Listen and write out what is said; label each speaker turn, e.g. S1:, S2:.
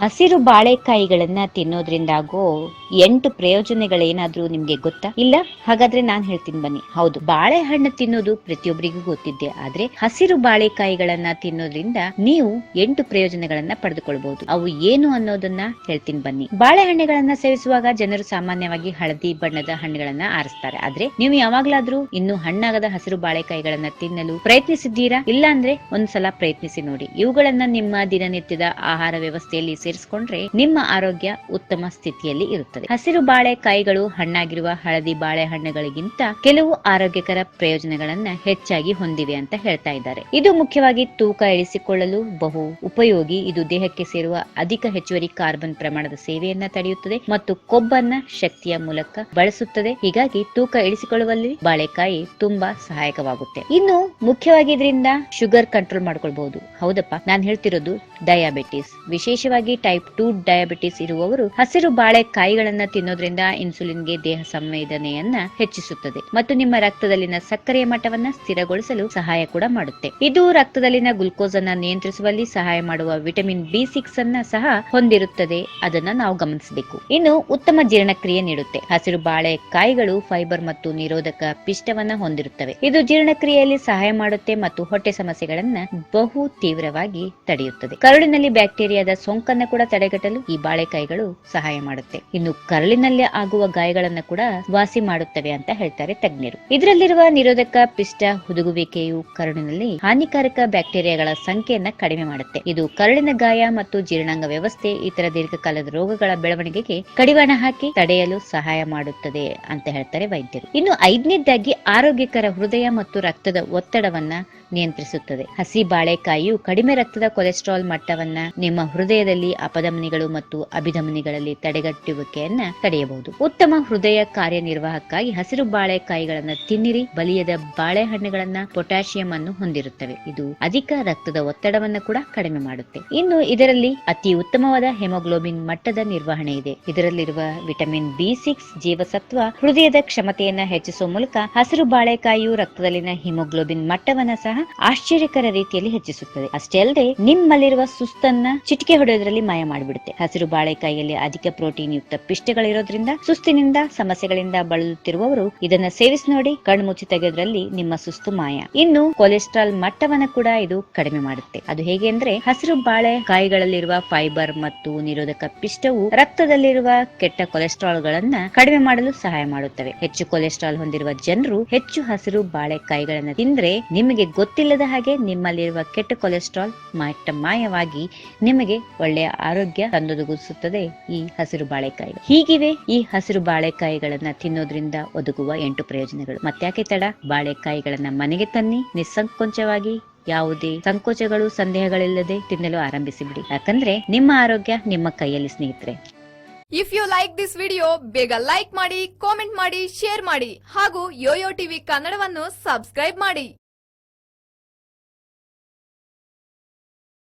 S1: ಹಸಿರು ಬಾಳೆಕಾಯಿಗಳನ್ನ ತಿನ್ನೋದ್ರಿಂದಾಗೋ ಎಂಟು ಪ್ರಯೋಜನಗಳೇನಾದ್ರೂ ನಿಮ್ಗೆ ಗೊತ್ತಾ? ಇಲ್ಲ? ಹಾಗಾದ್ರೆ ನಾನ್ ಹೇಳ್ತೀನಿ ಬನ್ನಿ. ಹೌದು, ಬಾಳೆಹಣ್ಣು ತಿನ್ನೋದು ಪ್ರತಿಯೊಬ್ಬರಿಗೂ ಗೊತ್ತಿದ್ದೆ. ಆದ್ರೆ ಹಸಿರು ಬಾಳೆಕಾಯಿಗಳನ್ನ ತಿನ್ನೋದ್ರಿಂದ ನೀವು ಎಂಟು ಪ್ರಯೋಜನಗಳನ್ನ ಪಡೆದುಕೊಳ್ಬಹುದು ಅವು ಏನು ಅನ್ನೋದನ್ನ ಹೇಳ್ತೀನಿ ಬನ್ನಿ. ಬಾಳೆಹಣ್ಣುಗಳನ್ನ ಸೇವಿಸುವಾಗ ಜನರು ಸಾಮಾನ್ಯವಾಗಿ ಹಳದಿ ಬಣ್ಣದ ಹಣ್ಣುಗಳನ್ನ ಆರಿಸ್ತಾರೆ. ಆದ್ರೆ ನೀವು ಯಾವಾಗ್ಲಾದ್ರೂ ಇನ್ನು ಹಣ್ಣಾಗದ ಹಸಿರು ಬಾಳೆಕಾಯಿಗಳನ್ನ ತಿನ್ನಲು ಪ್ರಯತ್ನಿಸಿದ್ದೀರಾ? ಇಲ್ಲ ಅಂದ್ರೆ ಒಂದ್ಸಲ ಪ್ರಯತ್ನಿಸಿ ನೋಡಿ. ಇವುಗಳನ್ನ ನಿಮ್ಮ ದಿನನಿತ್ಯದ ಆಹಾರ ವ್ಯವಸ್ಥೆಯಲ್ಲಿ ಸೇರಿಸಿಕೊಂಡ್ರೆ ನಿಮ್ಮ ಆರೋಗ್ಯ ಉತ್ತಮ ಸ್ಥಿತಿಯಲ್ಲಿ ಇರುತ್ತದೆ. ಹಸಿರು ಬಾಳೆಕಾಯಿಗಳು ಹಣ್ಣಾಗಿರುವ ಹಳದಿ ಬಾಳೆಹಣ್ಣುಗಳಿಗಿಂತ ಕೆಲವು ಆರೋಗ್ಯಕರ ಪ್ರಯೋಜನಗಳನ್ನ ಹೆಚ್ಚಾಗಿ ಹೊಂದಿವೆ ಅಂತ ಹೇಳ್ತಾ ಇದ್ದಾರೆ. ಇದು ಮುಖ್ಯವಾಗಿ ತೂಕ ಇಳಿಸಿಕೊಳ್ಳಲು ಬಹು ಉಪಯೋಗಿ. ಇದು ದೇಹಕ್ಕೆ ಸೇರುವ ಅಧಿಕ ಹೆಚ್ಚುವರಿ ಕಾರ್ಬನ್ ಪ್ರಮಾಣದ ಸೇವೆಯನ್ನ ತಡೆಯುತ್ತದೆ ಮತ್ತು ಕೊಬ್ಬನ್ನ ಶಕ್ತಿಯ ಮೂಲಕ ಬಳಸುತ್ತದೆ. ಹೀಗಾಗಿ ತೂಕ ಇಳಿಸಿಕೊಳ್ಳುವಲ್ಲಿ ಬಾಳೆಕಾಯಿ ತುಂಬಾ ಸಹಾಯಕವಾಗುತ್ತೆ. ಇನ್ನು ಮುಖ್ಯವಾಗಿ ಇದರಿಂದ ಶುಗರ್ ಕಂಟ್ರೋಲ್ ಮಾಡ್ಕೊಳ್ಬಹುದು. ಹೌದಪ್ಪ, ನಾನು ಹೇಳ್ತಿರೋದು ಡಯಾಬಿಟಿಸ್. ವಿಶೇಷವಾಗಿ ಟೈಪ್ ಟು ಡಯಾಬಿಟಿಸ್ ಇರುವವರು ಹಸಿರು ಬಾಳೆಕಾಯಿಗಳನ್ನ ತಿನ್ನೋದ್ರಿಂದ ಇನ್ಸುಲಿನ್ಗೆ ದೇಹ ಸಂವೇದನೆಯನ್ನ ಹೆಚ್ಚಿಸುತ್ತದೆ ಮತ್ತು ನಿಮ್ಮ ರಕ್ತದಲ್ಲಿನ ಸಕ್ಕರೆಯ ಮಟ್ಟವನ್ನ ಸ್ಥಿರಗೊಳಿಸಲು ಸಹಾಯ ಕೂಡ ಮಾಡುತ್ತೆ. ಇದು ರಕ್ತದಲ್ಲಿನ ಗ್ಲುಕೋಸ್ ಅನ್ನ ನಿಯಂತ್ರಿಸುವಲ್ಲಿ ಸಹಾಯ ಮಾಡುವ ವಿಟಮಿನ್ ಬಿ ಸಿಕ್ಸ್ ಅನ್ನ ಸಹ ಹೊಂದಿರುತ್ತದೆ. ಅದನ್ನ ನಾವು ಗಮನಿಸಬೇಕು. ಇನ್ನು ಉತ್ತಮ ಜೀರ್ಣಕ್ರಿಯೆ ನೀಡುತ್ತೆ. ಹಸಿರು ಬಾಳೆಕಾಯಿಗಳು ಫೈಬರ್ ಮತ್ತು ನಿರೋಧಕ ಪಿಷ್ಟವನ್ನ ಹೊಂದಿರುತ್ತವೆ. ಇದು ಜೀರ್ಣಕ್ರಿಯೆಯಲ್ಲಿ ಸಹಾಯ ಮಾಡುತ್ತೆ ಮತ್ತು ಹೊಟ್ಟೆ ಸಮಸ್ಯೆಗಳನ್ನ ಬಹು ತೀವ್ರವಾಗಿ ತಡೆಯುತ್ತದೆ. ಕರುಳಿನಲ್ಲಿ ಬ್ಯಾಕ್ಟೀರಿಯಾದ ಸೋಂಕನ್ನ ಕೂಡ ತಡೆಗಟ್ಟಲು ಈ ಬಾಳೆಕಾಯಿಗಳು ಸಹಾಯ ಮಾಡುತ್ತೆ. ಇನ್ನು ಕರುಳಿನಲ್ಲಿ ಆಗುವ ಗಾಯಗಳನ್ನ ಕೂಡ ವಾಸಿ ಮಾಡುತ್ತವೆ ಅಂತ ಹೇಳ್ತಾರೆ ತಜ್ಞರು. ಇದರಲ್ಲಿರುವ ನಿರೋಧಕ ಪಿಷ್ಟ ಹುದುಗುವಿಕೆಯು ಕರುಳಿನಲ್ಲಿ ಹಾನಿಕಾರಕ ಬ್ಯಾಕ್ಟೀರಿಯಾಗಳ ಸಂಖ್ಯೆಯನ್ನ ಕಡಿಮೆ ಮಾಡುತ್ತೆ. ಇದು ಕರುಳಿನ ಗಾಯ ಮತ್ತು ಜೀರ್ಣಾಂಗ ವ್ಯವಸ್ಥೆ, ಇತರ ದೀರ್ಘಕಾಲದ ರೋಗಗಳ ಬೆಳವಣಿಗೆಗೆ ಕಡಿವಾಣ ಹಾಕಿ ತಡೆಯಲು ಸಹಾಯ ಮಾಡುತ್ತದೆ ಅಂತ ಹೇಳ್ತಾರೆ ವೈದ್ಯರು. ಇನ್ನು ಐದನೇದಾಗಿ ಆರೋಗ್ಯಕರ ಹೃದಯ ಮತ್ತು ರಕ್ತದ ಒತ್ತಡವನ್ನ ನಿಯಂತ್ರಿಸುತ್ತದೆ. ಹಸಿ ಬಾಳೆಕಾಯಿಯು ಕಡಿಮೆ ರಕ್ತದ ಕೊಲೆಸ್ಟ್ರಾಲ್ ಮಟ್ಟವನ್ನ ನಿಮ್ಮ ಹೃದಯದಲ್ಲಿ ಅಪಧಮನಿಗಳು ಮತ್ತು ಅಭಿಧಮನಿಗಳಲ್ಲಿ ತಡೆಗಟ್ಟುವಿಕೆಯನ್ನ ತಡೆಯಬಹುದು. ಉತ್ತಮ ಹೃದಯ ಕಾರ್ಯನಿರ್ವಾಹಕ್ಕಾಗಿ ಹಸಿರು ಬಾಳೆಕಾಯಿಗಳನ್ನ ತಿನ್ನಿರಿ. ಬಲಿಯದ ಬಾಳೆಹಣ್ಣುಗಳನ್ನ ಪೊಟ್ಯಾಷಿಯಂ ಅನ್ನು ಹೊಂದಿರುತ್ತವೆ. ಇದು ಅಧಿಕ ರಕ್ತದ ಒತ್ತಡವನ್ನ ಕೂಡ ಕಡಿಮೆ ಮಾಡುತ್ತೆ. ಇನ್ನು ಇದರಲ್ಲಿ ಅತಿ ಉತ್ತಮವಾದ ಹೆಮೋಗ್ಲೋಬಿನ್ ಮಟ್ಟದ ನಿರ್ವಹಣೆ ಇದೆ. ಇದರಲ್ಲಿರುವ ವಿಟಮಿನ್ ಬಿ ಸಿಕ್ಸ್ ಜೀವಸತ್ವ ಹೃದಯದ ಕ್ಷಮತೆಯನ್ನ ಹೆಚ್ಚಿಸುವ ಮೂಲಕ ಹಸಿರು ಬಾಳೆಕಾಯಿಯು ರಕ್ತದಲ್ಲಿನ ಹಿಮೋಗ್ಲೋಬಿನ್ ಮಟ್ಟವನ್ನ ಸಹ ಆಶ್ಚರ್ಯಕರ ರೀತಿಯಲ್ಲಿ ಹೆಚ್ಚಿಸುತ್ತದೆ. ಅಷ್ಟೇ ಅಲ್ಲದೆ ನಿಮ್ಮಲ್ಲಿರುವ ಸುಸ್ತನ್ನ ಚಿಟಿಕೆ ಹೊಡೆಯೋದ್ರಲ್ಲಿ ಮಾಯ ಮಾಡಿಬಿಡುತ್ತೆ. ಹಸಿರು ಬಾಳೆಕಾಯಿಯಲ್ಲಿ ಅಧಿಕ ಪ್ರೋಟೀನ್ ಯುಕ್ತ ಪಿಷ್ಟಗಳಿರೋದ್ರಿಂದ ಸುಸ್ತಿನಿಂದ ಸಮಸ್ಯೆಗಳಿಂದ ಬಳಲುತ್ತಿರುವವರು ಇದನ್ನ ಸೇವಿಸಿ ನೋಡಿ ಕಣ್ಮುಚ್ಚಿ ತೆಗೆಯೋದ್ರಲ್ಲಿ ನಿಮ್ಮ ಸುಸ್ತು ಮಾಯ. ಇನ್ನು ಕೊಲೆಸ್ಟ್ರಾಲ್ ಮಟ್ಟವನ್ನ ಕೂಡ ಇದು ಕಡಿಮೆ ಮಾಡುತ್ತೆ. ಅದು ಹೇಗೆ ಅಂದ್ರೆ ಹಸಿರು ಬಾಳೆಕಾಯಿಗಳಲ್ಲಿರುವ ಫೈಬರ್ ಮತ್ತು ನಿರೋಧಕ ಪಿಷ್ಟವು ರಕ್ತದಲ್ಲಿರುವ ಕೆಟ್ಟ ಕೊಲೆಸ್ಟ್ರಾಲ್ ಗಳನ್ನ ಕಡಿಮೆ ಮಾಡಲು ಸಹಾಯ ಮಾಡುತ್ತವೆ. ಹೆಚ್ಚು ಕೊಲೆಸ್ಟ್ರಾಲ್ ಹೊಂದಿರುವ ಜನರು ಹೆಚ್ಚು ಹಸಿರು ಬಾಳೆಕಾಯಿಗಳನ್ನ ತಿಂದ್ರೆ ನಿಮಗೆ ಗೊತ್ತಿಲ್ಲದ ಹಾಗೆ ನಿಮ್ಮಲ್ಲಿರುವ ಕೆಟ್ಟ ಕೊಲೆಸ್ಟ್ರಾಲ್ ಮಟ್ಟ ಮಾಯವಾಗಿ ನಿಮಗೆ ಒಳ್ಳೆಯ ಆರೋಗ್ಯ ತಂದೊದಗಿಸುತ್ತದೆ ಈ ಹಸಿರು ಬಾಳೆಕಾಯಿ ಹೀಗಿವೆ ಈ ಹಸಿರು ಬಾಳೆಕಾಯಿಗಳನ್ನ ತಿನ್ನೋದ್ರಿಂದ ಒದಗುವ ಎಂಟು ಪ್ರಯೋಜನಗಳು. ಮತ್ತ್ಯಾಕೆ ತಡ? ಬಾಳೆಕಾಯಿಗಳನ್ನ ಮನೆಗೆ ತನ್ನಿ, ನಿಸ್ಸಂಕೋಚವಾಗಿ ಯಾವುದೇ ಸಂಕೋಚಗಳು, ಸಂದೇಹಗಳಿಲ್ಲದೆ ತಿನ್ನಲು ಆರಂಭಿಸಿಬಿಡಿ. ಯಾಕಂದ್ರೆ ನಿಮ್ಮ ಆರೋಗ್ಯ ನಿಮ್ಮ ಕೈಯಲ್ಲಿ ಸ್ನೇಹಿತರೆ.
S2: If you like this video ಬೇಗ ಲೈಕ್ ಮಾಡಿ ಕಾಮೆಂಟ್ ಮಾಡಿ ಶೇರ್ ಮಾಡಿ ಹಾಗೂ ಯೋಯೋ ಟಿವಿ ಕನ್ನಡವನ್ನು ಸಬ್ಸ್ಕ್ರೈಬ್ ಮಾಡಿ.